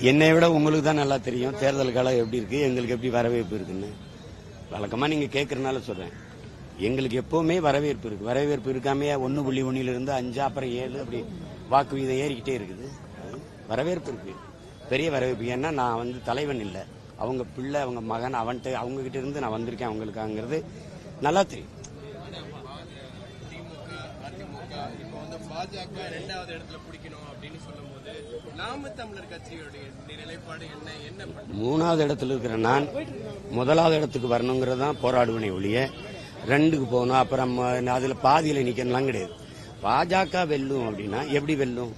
என்னை விட உங்களுக்கு தான் நல்லா தெரியும். தேர்தல் காலம் எப்படி இருக்கு எங்களுக்கு எப்படி வரவேற்பு இருக்குன்னு. வழக்கமா நீங்க கேட்கறதுனால சொல்றேன். எங்களுக்கு எப்பவுமே வரவேற்பு இருக்கு. வரவேற்பு இருக்காமையா ஒன்னு புள்ளி ஒன்னில இருந்து அஞ்சு அப்புறம் ஏழு அப்படி வாக்கு வீதம் ஏறிக்கிட்டே இருக்குது. வரவேற்பு இருக்கு. பெரிய வரவேற்பு. ஏன்னா நான் வந்து தலைவன் இல்லை. அவங்க பிள்ளை அவங்க மகன் அவன்கிட்ட அவங்க கிட்ட இருந்து நான் வந்திருக்கேன். அவங்களுக்காங்கிறது நல்லா தெரியும். வந்து பாஜக ரெண்டாவது இடத்துல பிடிக்கணும் அப்படின்னு சொல்லும்போது நாம தமிழர் கட்சியுடைய நிலைப்பாடு என்ன? என்ன மூணாவது இடத்துல இருக்கிற நான் முதலாவது இடத்துக்கு வரணுங்கிறது தான் போராடுவனே ஒழிய ரெண்டுக்கு போகணும். அப்புறம் ம- அதுல பாதியில நிக்கணும்லாம் கிடையாது. பாஜக வெல்லும் அப்படின்னா எப்படி வெல்லும்?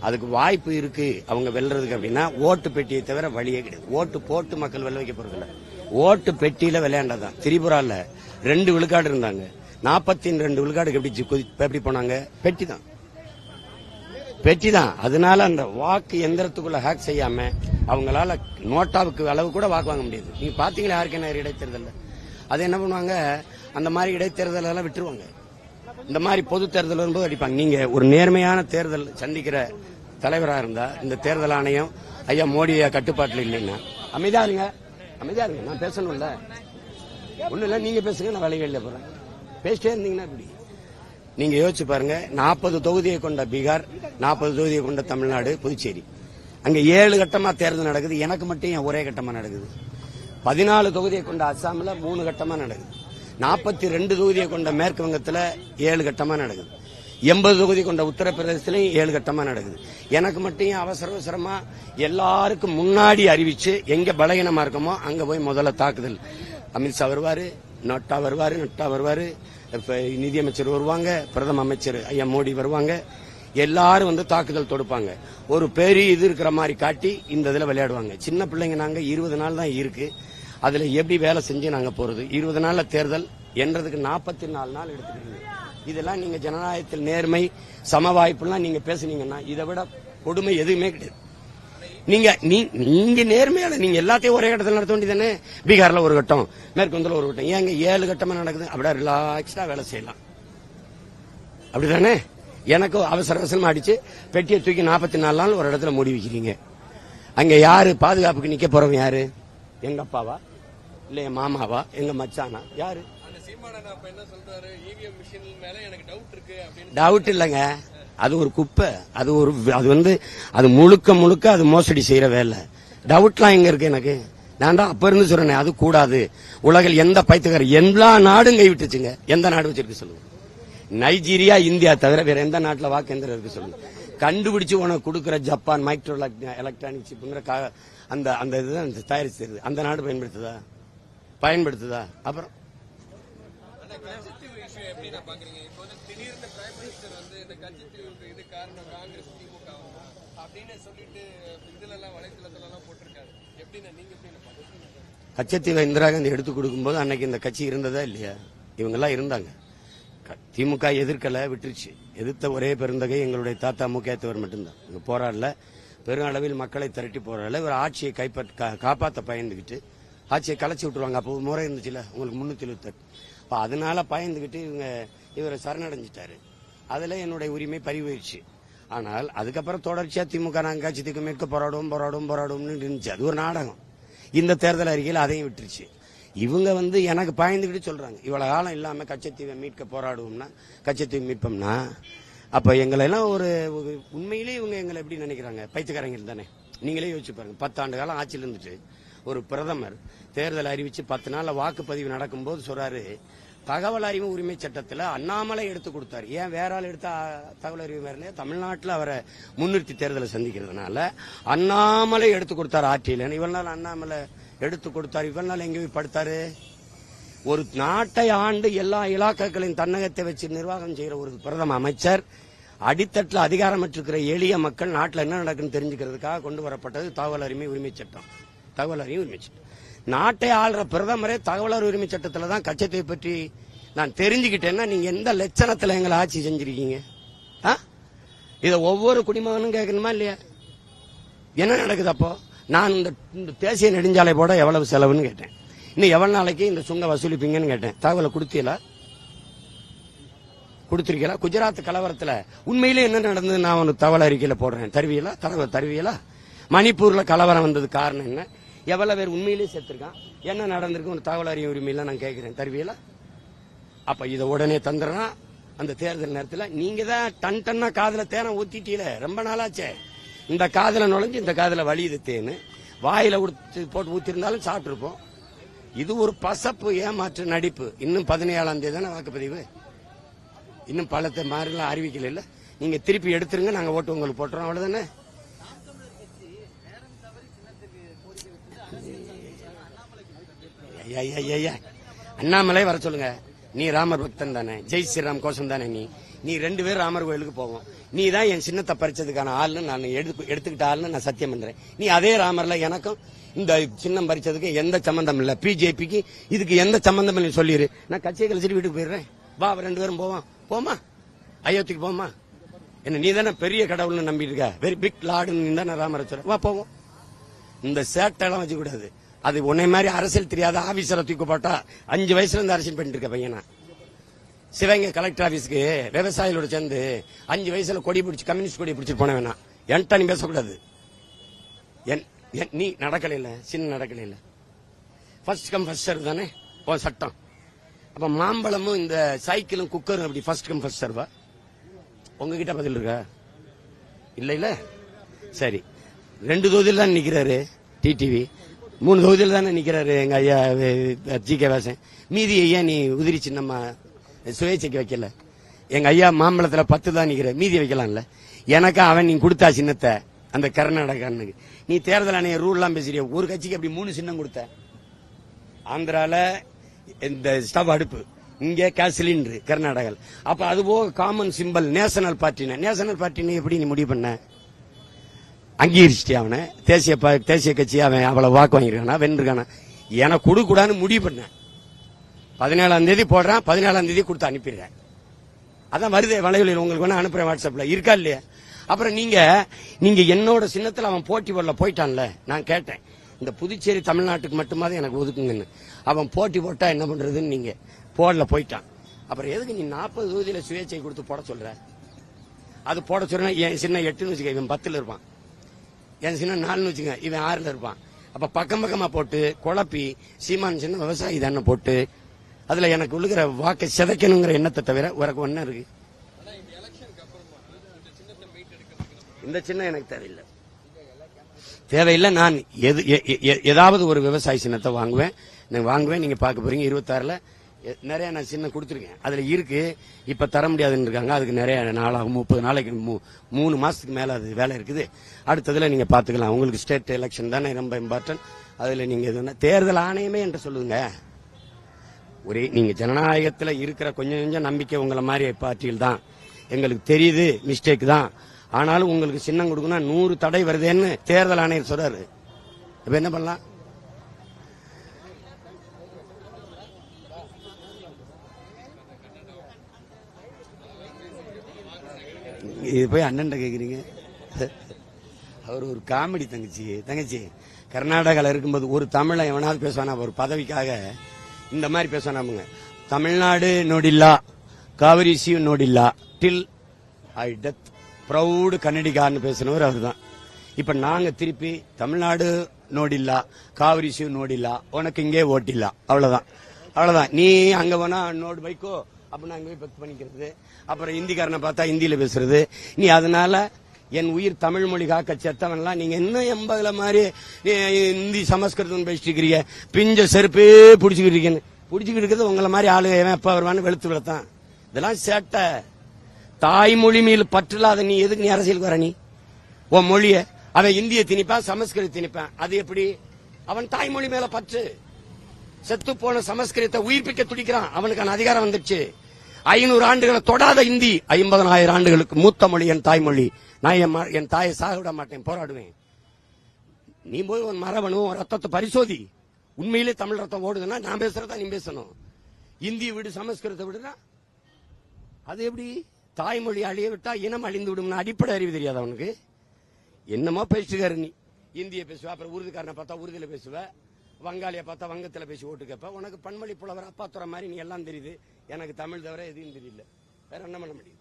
அதுக்கு வாய்ப்பு இருக்கு அவங்க வெல்றதுக்கு அப்படின்னா ஓட்டு பெட்டியை தவிர வழியே கிடையாது. ஓட்டு போட்டு மக்கள் வெல்ல வைக்க போறதில்ல. ஓட்டு பெட்டியில விளையாண்டதான் திரிபுரால ரெண்டு விழுக்காடு இருந்தாங்க. நாற்பத்தி ரெண்டு விழுக்காடுக்கு எப்படி குதி- எப்படி போனாங்க? பெட்டி தான் பெட்டி தான் அதனால அந்த வாக்கு எந்திரத்துக்குள்ள ஹேக் செய்யாம அவங்களால நோட்டாவுக்கு அளவு கூட வாக்கு வாங்க முடியாது. நீங்க பாத்தீங்களா யாருக்கு என்ன இடைத்தேர்தல் அது என்ன பண்ணுவாங்க? அந்த மாதிரி இடைத்தேர்தல் எல்லாம் விட்டுருவாங்க. இந்த மாதிரி பொது தேர்தல் வரும்போது அடிப்பாங்க. நீங்க ஒரு நேர்மையான தேர்தல் சந்திக்கிற தலைவராக இருந்தா இந்த தேர்தல் ஆணையம் ஐயா மோடி கட்டுப்பாட்டில் இல்லைன்னா. அமைதியா இருங்க. அமைதியா இருங்க. நான் பேசணும்ல. ஒண்ணு இல்ல. நீங்க பேசுங்க. நான் வேலைகளில் போறேன். பேசிட்டே இருந்தீங்கன்னா இப்படி நீங்க யோசிச்சு பாருங்க நாற்பது தொகுதியை கொண்ட பீகார் நாற்பது தொகுதியை கொண்ட தமிழ்நாடு புதுச்சேரி. அங்க ஏழு கட்டமா தேர்தல் நடக்குது எனக்கு மட்டும் ஏன் ஒரே கட்டமா நடக்குது? பதினாலு தொகுதியை கொண்ட அஸ்ஸாமில் மூணு கட்டமா நடக்குது. நாற்பத்தி ரெண்டு தொகுதியை கொண்ட மேற்கு வங்கத்தில் ஏழு கட்டமா நடக்குது. எண்பது தொகுதி கொண்ட உத்தரப்பிரதேசத்திலையும் ஏழு கட்டமா நடக்குது. எனக்கு மட்டும் அவசர அவசரமா எல்லாருக்கும் முன்னாடி அறிவிச்சு எங்க பலகீனமா இருக்கமோ அங்க போய் முதல்ல தாக்குதல். அமித்ஷா வருவாரு நட்டா வருவாரு நட்டா வருவாரு. இப்ப நிதியமைச்சர் வருவாங்க பிரதம அமைச்சர் ஐயா மோடி வருவாங்க. எல்லாரும் வந்து தாக்குதல் தொடுப்பாங்க. ஒரு பெரிய இது இருக்கிற மாதிரி காட்டி இந்த இதுல விளையாடுவாங்க. சின்ன பிள்ளைங்க நாங்க இருபது நாள் தான் இருக்கு. அதுல எப்படி வேலை செஞ்சு நாங்க போறது? இருபது நாள்ல தேர்தல் என்றதுக்கு நாற்பத்தி நாலு நாள் எடுத்துக்கிறீங்க இதெல்லாம் நீங்க ஜனநாயகத்தில் நேர்மை சம வாய்ப்புலாம் நீங்க பேசுனீங்கன்னா இதை விட கொடுமை எதுவுமே கிடையாது. நீங்க நீ- நீங்க நேர்மையான நீங்க எல்லாத்தையும் ஒரே கட்டத்தில் நடத்த வேண்டியதானே பீகார்ல ஒரு கட்டம் மேற்குந்தில் ஒரு கட்டம். ஏங்க ஏழு கட்டமா நடக்குது? அப்படியே ரிலாக்ஸ்டா வேலை செய்யலாம். அப்படிதானே? எனக்கு அவசர அவசரமா அடிச்சு பெட்டியை தூக்கி நாற்பத்தி நாலு நாள் ஒரு இடத்துல மூடி வைக்கிறீங்க. அங்க யாரு பாதுகாப்புக்கு நிக்க போறவங்க யாரு? எங்க அப்பாவா? இல்ல என் மாமாவா? எங்க மச்சானா? யாரு? டவுட் டவுட் இல்லைங்க. அது ஒரு குப்பை. அது ஒரு அது வந்து அது முழுக்க முழுக்க அது மோசடி செய்யற வேலை. டவுட்லாம் எங்க இருக்கு எனக்கு? நான் தான் அப்ப இருந்து சொல்றேன் அது கூடாது. உலகில் எந்த பைத்துக்கார எல்லா நாடும் கைவிட்டுச்சுங்க எந்த நாடு வச்சிருக்கு சொல்லுங்க நைஜீரியா இந்தியா தவிர வேற எந்த நாட்டுல வாக்கு எந்திரம் இருக்கு சொல்லுங்க கண்டுபிடிச்சு உனக்கு கொடுக்கிற ஜப்பான் மைக்ரோ எலக்ட்ரானிக் சிப்புங்கிற அந்த அந்த இதுதான் தயாரிச்சு தருது. அந்த நாடு பயன்படுத்துதா? பயன்படுத்துதா? அப்புறம் ஆனா கட்சித்தீவு இஷ்யூ எப்படி நான் பாக்குறீங்க? இப்போ வந்து திடீர்னு பிரைம் மினிஸ்டர் வந்து இந்த கட்சித்தீவுக்கு இது காரணம் காங்கிரஸ் திமுக அப்படின்னு சொல்லிட்டு இதுல எல்லாம் வலைத்தளத்துல எல்லாம் போட்டிருக்காரு எப்படின்னா நீங்க பாக்குறீங்க கச்சத்தீவை இந்திரா காந்தி எடுத்து கொடுக்கும்போது அன்னைக்கு இந்த கட்சி இருந்ததா இல்லையா? இவங்கெல்லாம் இருந்தாங்க. க- திமுக எதிர்க்கல விட்டுருச்சு. எதிர்த்த ஒரே பெருந்தகை எங்களுடைய தாத்தா முக்கியத்தவர் மட்டும்தான். இங்க போராடல. பெரும் அளவில் மக்களை திரட்டி போராடல. இவர் ஆட்சியை கைப்பற்ற காப்பாற்ற பயந்துக்கிட்டு பயந்துகிட்டு ஆட்சியை கலைச்சி விட்டுருவாங்க. அப்போ முறை இருந்துச்சுல உங்களுக்கு முன்னூத்தி எழுபத்தெட்டு அப்ப அதனால பயந்துகிட்டு இவங்க இவரை சரணடைஞ்சிட்டாரு. அதுல என்னுடைய உரிமை பறிவுச்சு ஆனால் அதுக்கப்புறம் தொடர்ச்சியா திமுக நாங்க கட்சித்துக்கு மீட்க போராடும் போராடுவோம் போராடும்னு இருந்துச்சு. அது ஒரு நாடகம். இந்த தேர்தல் அறிக்கையில் அதையும் விட்டுருச்சு. இவங்க வந்து எனக்கு பயந்துகிட்டு சொல்றாங்க. இவ்வளவு காலம் இல்லாம கச்சத்தீவை மீட்க போராடுவோம்னா கச்சத்தீவை மீட்போம்னா அப்ப எங்களை எல்லாம் ஒரு உண்மையிலே உண்மையிலேயே இவங்க எங்களை எப்படி நினைக்கிறாங்க? பைத்தியக்காரங்க தானே நீங்களே யோசிச்சு பாருங்க. பத்தாண்டு காலம் ஆட்சியில் இருந்துட்டு ஒரு பிரதமர் தேர்தல் அறிவிச்சு பத்து நாள்ல வாக்குப்பதிவு நடக்கும்போது சொல்றாரு தகவல் அறிவு உரிமை சட்டத்தில் அண்ணாமலை எடுத்து கொடுத்தாரு. ஏன் வேற ஆள் எடுத்த தகவல் அறிவு வேற தமிழ்நாட்டில் அவரை முன்னிறுத்தி தேர்தலை சந்திக்கிறதுனால அண்ணாமலை எடுத்து கொடுத்தார் ஆட்சியில். இவ்வளவு நாள் அண்ணாமலை எடுத்து கொடுத்தார். இவ்வளவு நாள் எங்க போய் படுத்தாரு? ஒரு நாட்டை ஆண்டு எல்லா இலாக்காக்களின் தன்னகத்தை வச்சு நிர்வாகம் செய்கிற ஒரு பிரதம அமைச்சர் அடித்தட்டில் அதிகாரமற்றிருக்கிற எளிய மக்கள் நாட்டில் என்ன நடக்குன்னு தெரிஞ்சுக்கிறதுக்காக கொண்டு வரப்பட்டது தகவல் அறிமை உரிமை சட்டம். தகவல் அறிவு உரிமை சட்டம். நாட்டை ஆள்ற பிரதமரே தகவல் உரிமை சட்டத்துல தான் கச்சத்தை பற்றி நான் தெரிஞ்சுக்கிட்டேன்னா நீங்க எந்த லட்சணத்துல எங்களை ஆட்சி செஞ்சிருக்கீங்க? ஆ? இதை ஒவ்வொரு குடிமகனும் கேட்கணுமா இல்லையா? என்ன நடக்குது அப்போ? நான் இந்த தேசிய நெடுஞ்சாலை போட எவ்வளவு செலவுன்னு கேட்டேன். இன்னும் எவ்வளவு நாளைக்கு இந்த சுங்க வசூலிப்பீங்கன்னு கேட்டேன். தகவலை கொடுத்தீங்களா? கொடுத்திருக்கீங்களா? குஜராத் கலவரத்துல உண்மையிலே என்ன நடந்தது நான் ஒன்று தகவல் அறிக்கையில் போடுறேன். தருவியலா தகவல் தருவியலா மணிப்பூர்ல கலவரம் வந்தது காரணம் என்ன? எவ்வளவு பேர் உண்மையிலேயே செத்துருக்கான்? என்ன நடந்திருக்கு? ஒரு தகவல் அறியும் உரிமையெல்லாம் நான் கேட்கிறேன். தருவியல? அப்ப இதை உடனே தந்துடுறா அந்த தேர்தல் நேரத்தில் நீங்க தான் டன் டன்னா காதில் தேனை ஊத்திட்டீல. ரொம்ப நாளாச்சே. இந்த காதில் நுழைஞ்சு இந்த காதுல வலியுது தேனு. வாயில கொடுத்து போட்டு ஊத்திருந்தாலும் சாப்பிட்டுருப்போம். இது ஒரு பசப்பு ஏமாற்று நடிப்பு. இன்னும் பதினேழாம் தேதி தானே வாக்குப்பதிவு? இன்னும் பலத்தை மாறிலாம் அறிவிக்கல இல்லை? நீங்க திருப்பி எடுத்துருங்க நாங்கள் ஓட்டு உங்களுக்கு போட்டுறோம். அவ்வளோதானே ஐயா, அண்ணாமலை வர சொல்லுங்க. நீ ராமர் பக்தன் தானே. ஜெய் ஸ்ரீராம் கோஷம் தானே நீ. நீ ரெண்டு பேரும் ராமர் கோயிலுக்கு போவோம். நீ தான் என் சின்னத்தை பறிச்சதுக்கான ஆள்னு நான் எடுத்து எடுத்துக்கிட்ட ஆள்னு நான் சத்தியம் பண்றேன். நீ அதே ராமர்ல எனக்கும் இந்த சின்னம் பறிச்சதுக்கு எந்த சம்பந்தம் இல்ல. பிஜேபிக்கு இதுக்கு எந்த சம்பந்தம் இல்லை சொல்லிடு நான் கட்சியை கழிச்சிட்டு வீட்டுக்கு போயிடுறேன். வா ரெண்டு பேரும் போவோம். போமா? அயோத்திக்கு போமா? என்ன நீ தானே பெரிய கடவுள்னு நம்பிட்டு இருக்க. வெரி பிக் லார்டுன்னு நீ தானே ராமரை வா போவோம். இந்த சேட்டெல்லாம் எல்லாம் வச்சுக்கூடாது. அது உன்னை மாதிரி அரசியல் தெரியாத ஆபீசரை தூக்கி போட்டா அஞ்சு வயசுல இருந்து அரசியல் பண்ணிட்டு இருக்க பையனா? சிவகங்கை கலெக்டர் ஆபீஸ்க்கு விவசாயிகளோட சேர்ந்து அஞ்சு வயசுல கொடி பிடிச்சி கம்யூனிஸ்ட் கொடி பிடிச்சிட்டு போன வேணாம் என்கிட்ட நீ பேசக்கூடாது. என் என் நீ நடக்கல இல்ல சின்ன நடக்கல இல்ல ஃபர்ஸ்ட் கம் ஃபர்ஸ்ட் சர்வ் தானே? ஓ சட்டம். அப்ப மாம்பழமும் இந்த சைக்கிளும் குக்கரும் அப்படி ஃபர்ஸ்ட் கம் ஃபர்ஸ்ட் சர்வா உங்ககிட்ட பதில் இருக்கா? இல்ல இல்ல சரி. ரெண்டு தொகுதியில் தான் நிக்கிறாரு டிடிவி மூணு தொகுதியில் தானே நிற்கிறாரு எங்கள் ஐயா ஜி கே வாசன். மீதி ஐயா நீ உதிரி சின்னம்மா சுயேட்சைக்கு வைக்கல? எங்கள் ஐயா மாம்பழத்தில் பத்து தான் நிற்கிற மீதி வைக்கலாம்ல? எனக்கு அவன் நீ கொடுத்தா சின்னத்தை அந்த கர்நாடகான்னு. நீ தேர்தல் ஆணைய ரூல்லாம் பேசுறிய ஒரு கட்சிக்கு அப்படி மூணு சின்னம் கொடுத்த? ஆந்திரால இந்த ஸ்டவ் அடுப்பு இங்கே கேஸ் சிலிண்டர் கர்நாடகாவில் அப்போ அது போக காமன் சிம்பல் நேஷனல் பார்ட்டின நேஷனல் பார்ட்டின்னு எப்படி நீ முடிவு பண்ண? அங்கீகரிச்சிட்டே அவனை. தேசிய தேசிய கட்சி அவன் அவ்வளவு வாக்கு வாங்கியிருக்கானா வென்றிருக்கானா? எனக்கு கொடுக்கூடாதுன்னு முடிவு பண்ணேன். பதினேழாம் தேதி போடுறான் பதினேழாம் தேதி கொடுத்து அனுப்பிடுறேன். அதான் வருது வலைவலியில் உங்களுக்கு வேணா அனுப்புறேன் வாட்ஸ்அப்ல. இருக்கா இல்லையா? அப்புறம் நீங்க நீங்க என்னோட சின்னத்தில் அவன் போட்டி போடல போயிட்டான்ல. நான் கேட்டேன். இந்த புதுச்சேரி தமிழ்நாட்டுக்கு மட்டுமாதான் எனக்கு ஒதுக்குங்கன்னு. அவன் போட்டி போட்டா என்ன பண்றதுன்னு நீங்க போடல போயிட்டான். அப்புறம் எதுக்கு நீ நாற்பது தொகுதியில சுயேட்சை கொடுத்து போட சொல்ற? அது போட சொல்றேன் என் சின்ன எட்டுன்னு வச்சுக்க இவன் பத்துல இருப்பான். என் சின்ன நாலுன்னு வச்சுங்க இவன் ஆறுல இருப்பான். அப்ப பக்கம் பக்கமா போட்டு குழப்பி சீமான் சின்ன விவசாயி தானே போட்டு அதுல எனக்கு உள்ளுகிற வாக்கை சிதைக்கணுங்கிற எண்ணத்தை தவிர உனக்கு ஒன்னும் இருக்கு. இந்த சின்ன சின்னம் எனக்கு தேவையில்லை. தேவையில்லை நான் எது எ- எ- எ- ஏதாவது ஒரு விவசாய சின்னத்தை வாங்குவேன். நான் வாங்குவேன் நீங்க பார்க்க போறீங்க. இருபத்தாறுல நிறைய நான் சின்னம் கொடுத்துருக்கேன். அதுல இருக்கு. இப்ப தர முடியாதுன்னு இருக்காங்க. அதுக்கு நிறைய நாளாகும். முப்பது நாளைக்கு மூ- மூணு மாசத்துக்கு மேல அது வேலை இருக்குது. அடுத்ததுல நீங்க பாத்துக்கலாம். உங்களுக்கு ஸ்டேட் எலெக்ஷன் தானே ரொம்ப இம்பார்ட்டன்ட் அதுல நீங்க எது தேர்தல் ஆணையமே என்று சொல்லுங்க ஒரே நீங்க ஜனநாயகத்துல இருக்கிற கொஞ்சம் கொஞ்சம் நம்பிக்கை உங்களை மாதிரி பார்ட்டியில் தான். எங்களுக்கு தெரியுது மிஸ்டேக் தான். ஆனாலும் உங்களுக்கு சின்னம் கொடுக்கணும் நூறு தடை வருதேன்னு தேர்தல் ஆணையர் சொல்றாரு. இப்ப என்ன பண்ணலாம்? இது போய் அண்ணன் கேக்குறீங்க? அவர் ஒரு காமெடி தங்கச்சி தங்கச்சி கர்நாடகால இருக்கும்போது ஒரு தமிழை எவனாவது பேசுவானா? ஒரு பதவிக்காக இந்த மாதிரி பேசுவானாமுங்க தமிழ்நாடு நோடில்லா காவிரி சிவ் நோடில்லா டில் ஐ டெத் ப்ரௌடு கன்னடிகார்னு பேசினவர் அவர் தான் இப்ப நாங்க திருப்பி தமிழ்நாடு நோடில்லா காவிரி சிவ் நோடில்லா உனக்கு இங்கே ஓட்டில்லா. அவ்வளவுதான். அவ்வளவுதான். நீ அங்க போனா நோடு பைக்கோ அப்படின்னு நான் போய் பெக் பண்ணிக்கிறது. அப்புறம் ஹிந்திக்காரனை பார்த்தா ஹிந்தியில பேசுறது. நீ அதனால என் உயிர் தமிழ் மொழி காக்க செத்தவன்லாம் நீங்க இன்னும் எண்பதுல மாதிரி நீ ஹிந்தி சமஸ்கிருதம் பேசிட்டு இருக்கிறீங்க. பிஞ்ச செருப்பே பிடிச்சிக்கிட்டு இருக்கீங்க பிடிச்சிக்கிட்டு இருக்கிறது உங்களை மாதிரி ஆளு எவன் எப்ப வருவான்னு வெளுத்து விளத்தான். இதெல்லாம் சேட்டை. தாய்மொழி மேல் பற்றில்லாத நீ எதுக்கு நீ அரசியலுக்கு வர நீ? உன் மொழிய. அவன் இந்திய திணிப்பான் சமஸ்கிருத திணிப்பான். அது எப்படி? அவன் தாய்மொழி மேல பற்று. செத்து போன சமஸ்கிருதத்தை உயிர்ப்பிக்க துடிக்கிறான். அவனுக்கான அதிகாரம் வந்துச்சு ஐநூறு ஆண்டுகளை தொடாத இந்தி ஐம்பதனாயிரம் ஆண்டுகளுக்கு மூத்த மொழி என் தாய்மொழி. நான் என் என் தாயை சாக விட மாட்டேன் போராடுவேன். நீ போய் உன் மரபணு ரத்தத்தை பரிசோதி. உண்மையிலே தமிழ் ரத்தம் ஓடுதுன்னா நான் பேசுறதா நீ பேசணும். இந்தி விடு சமஸ்கிருதத்தை விடுனா அது எப்படி? தாய்மொழி அழிய விட்டா இனம் அழிந்து விடும்னு அடிப்படை அறிவு தெரியாது அவனுக்கு. என்னமோ பேசுகாரு நீ. இந்திய பேசுவ அப்புறம் உருதுக்காரனை பார்த்தா உருதுல பேசுவ. வங்காளியை பார்த்தா வங்கத்தில் பேசி ஓட்டு கேட்ப. உனக்கு பன்மொழி புலவர் அப்பாத்துற மாதிரி நீ எல்லாம் தெரியுது. எனக்கு தமிழ் தவிர எதுவும் தெரியல வேற என்ன பண்ண முடியும்?